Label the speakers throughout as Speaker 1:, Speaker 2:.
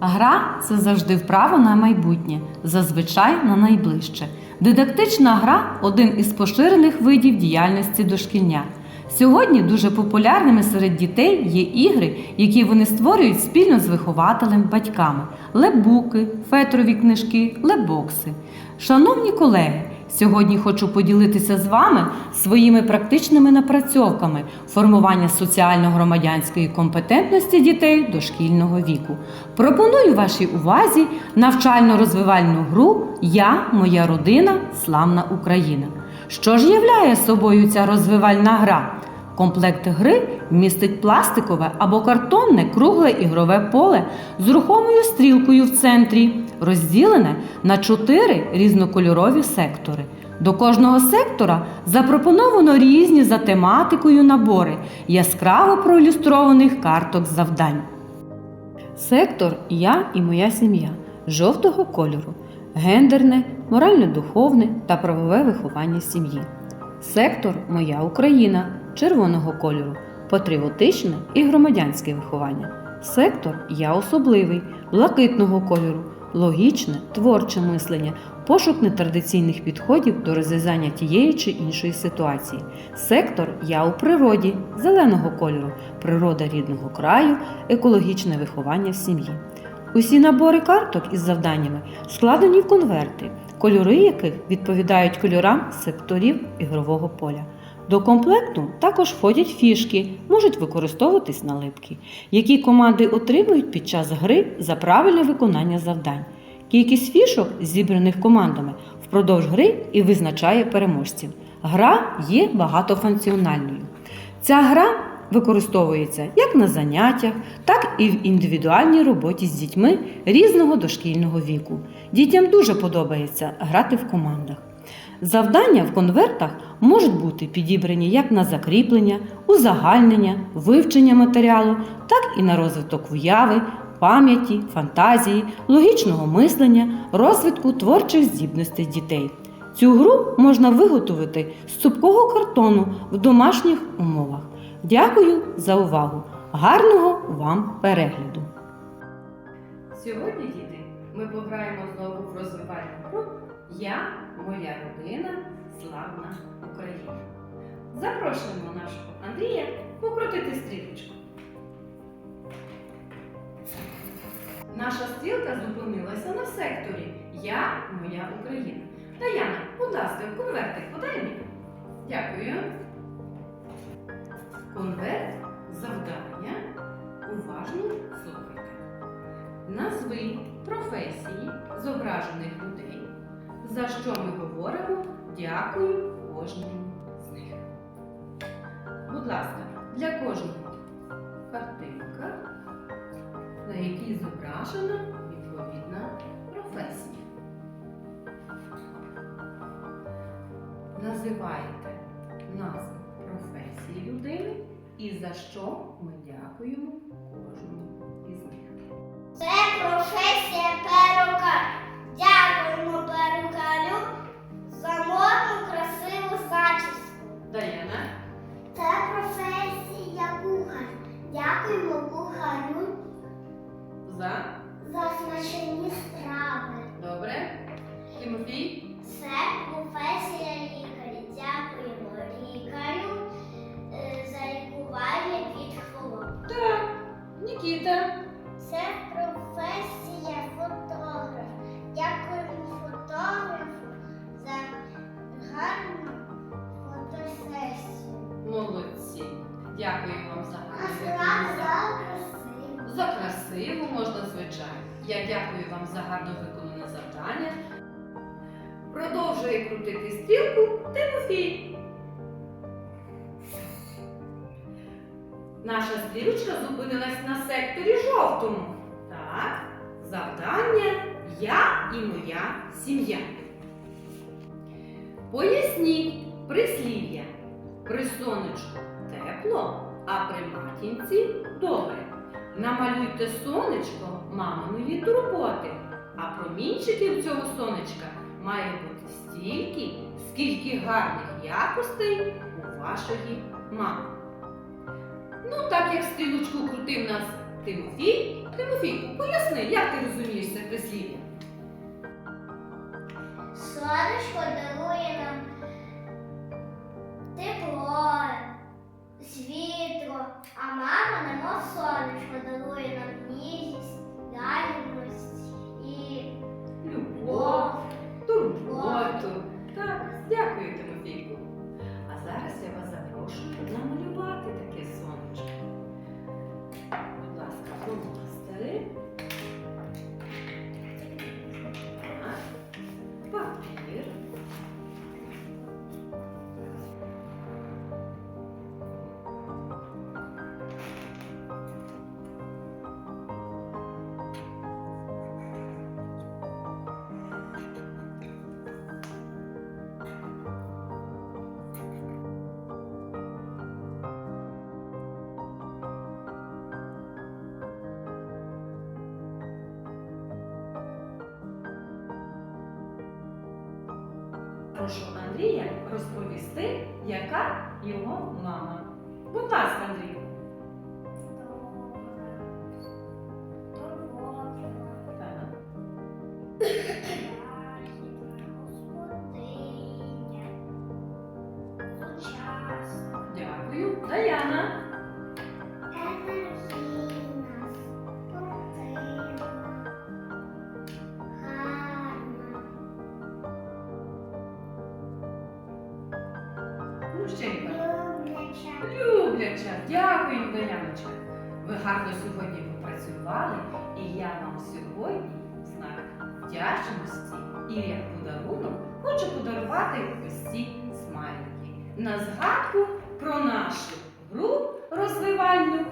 Speaker 1: Гра це завжди вправа на майбутнє, зазвичай на найближче. Дидактична гра один із поширених видів діяльності дошкільня. Сьогодні дуже популярними серед дітей є ігри, які вони створюють спільно з вихователем, батьками: лебуки, фетрові книжки, лебокси. Шановні колеги, сьогодні хочу поділитися з вами своїми практичними напрацьовками формування соціально-громадянської компетентності дітей дошкільного віку. Пропоную вашій увазі навчально-розвивальну гру Я, моя родина, славна Україна. Що ж являє собою ця розвивальна гра? Комплект гри містить пластикове або картонне кругле ігрове поле з рухомою стрілкою в центрі, розділене на чотири різнокольорові сектори. До кожного сектора запропоновано різні за тематикою набори яскраво проілюстрованих карток завдань. Сектор Я і моя сім'я жовтого кольору, гендерне, морально-духовне та правове виховання сім'ї. Сектор Моя Україна червоного кольору, патріотичне і громадянське виховання. Сектор Я особливий, блакитного кольору, логічне, творче мислення, пошук нетрадиційних підходів до розв'язання тієї чи іншої ситуації. Сектор Я у природі, зеленого кольору, природа рідного краю, екологічне виховання в сім'ї. Усі набори карток із завданнями складені в конверти, кольори яких відповідають кольорам секторів ігрового поля. До комплекту також входять фішки, можуть використовуватись налипки, які команди отримують під час гри за правильне виконання завдань. Кількість фішок, зібраних командами, впродовж гри і визначає переможців. Гра є багатофункціональною. Ця гра використовується як на заняттях, так і в індивідуальній роботі з дітьми різного дошкільного віку. Дітям дуже подобається грати в командах. Завдання в конвертах можуть бути підібрані як на закріплення, узагальнення, вивчення матеріалу, так і на розвиток уяви, пам'яті, фантазії, логічного мислення, розвитку творчих здібностей дітей. Цю гру можна виготовити з цупкого картону в домашніх умовах. Дякую за увагу! Гарного вам перегляду! Сьогодні, діти, ми пограємо знову в розвивальну гру Я, моя родина, славна Україна. Запрошуємо нашого Андрія покрутити стрілочку. Наша стрілка зупинилася на секторі Я, моя Україна. Даяна, будь ласка, конвертик подай мені. Дякую. Конверт завдання. Уважно слухайте. Назви професії зображених людей, за що ми говоримо дякую кожному з них. Будь ласка, для кожного картинка, на якій зображена відповідна професія. Називайте назву професії людини і за що ми дякуємо кожному
Speaker 2: за
Speaker 1: за
Speaker 2: смачні страви.
Speaker 1: добре. Тимофій,
Speaker 2: Це професія лікаря. Дякуємо лікарю е, за лікування від хвороб.
Speaker 1: так. Нікіта,
Speaker 2: Це професія фотограф. Дякуємо фотографу за гарну фотосесію.
Speaker 1: молодці. Дякую вам за
Speaker 2: А
Speaker 1: гарну
Speaker 2: за красиву.
Speaker 1: Можна, звичайно. Я дякую вам за гарно виконане завдання. Продовжує крутити стрілку Тимофій. Наша стрілочка зупинилась на секторі жовтому. Так, завдання Я і моя сім'я. Поясніть прислів'я. При сонечку тепло, а при матінці добре. Намалюйте сонечко маминої турботи, а промінчиків цього сонечка має бути стільки, скільки гарних якостей у вашої мами. Ну, так як стрілочку крутив нас Тимофій, Тимофійку, поясни, як ти розумієш це прислів'я?
Speaker 2: Сонечко світло, а мама немов сонечко дарує нам
Speaker 1: Прошу Андрія розповісти, яка його мама. Будь ласка, Андрію. Дякую. Даяна. Ще й так.
Speaker 2: Любляча.
Speaker 1: Дякую, Даяночка. Ви гарно сьогодні попрацювали, і я вам сьогодні знак вдячності і як подарунок хочу подарувати ось смайлики на згадку про нашу гру розвивальну.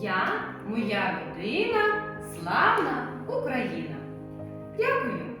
Speaker 1: Я, моя родина, славна Україна. Дякую.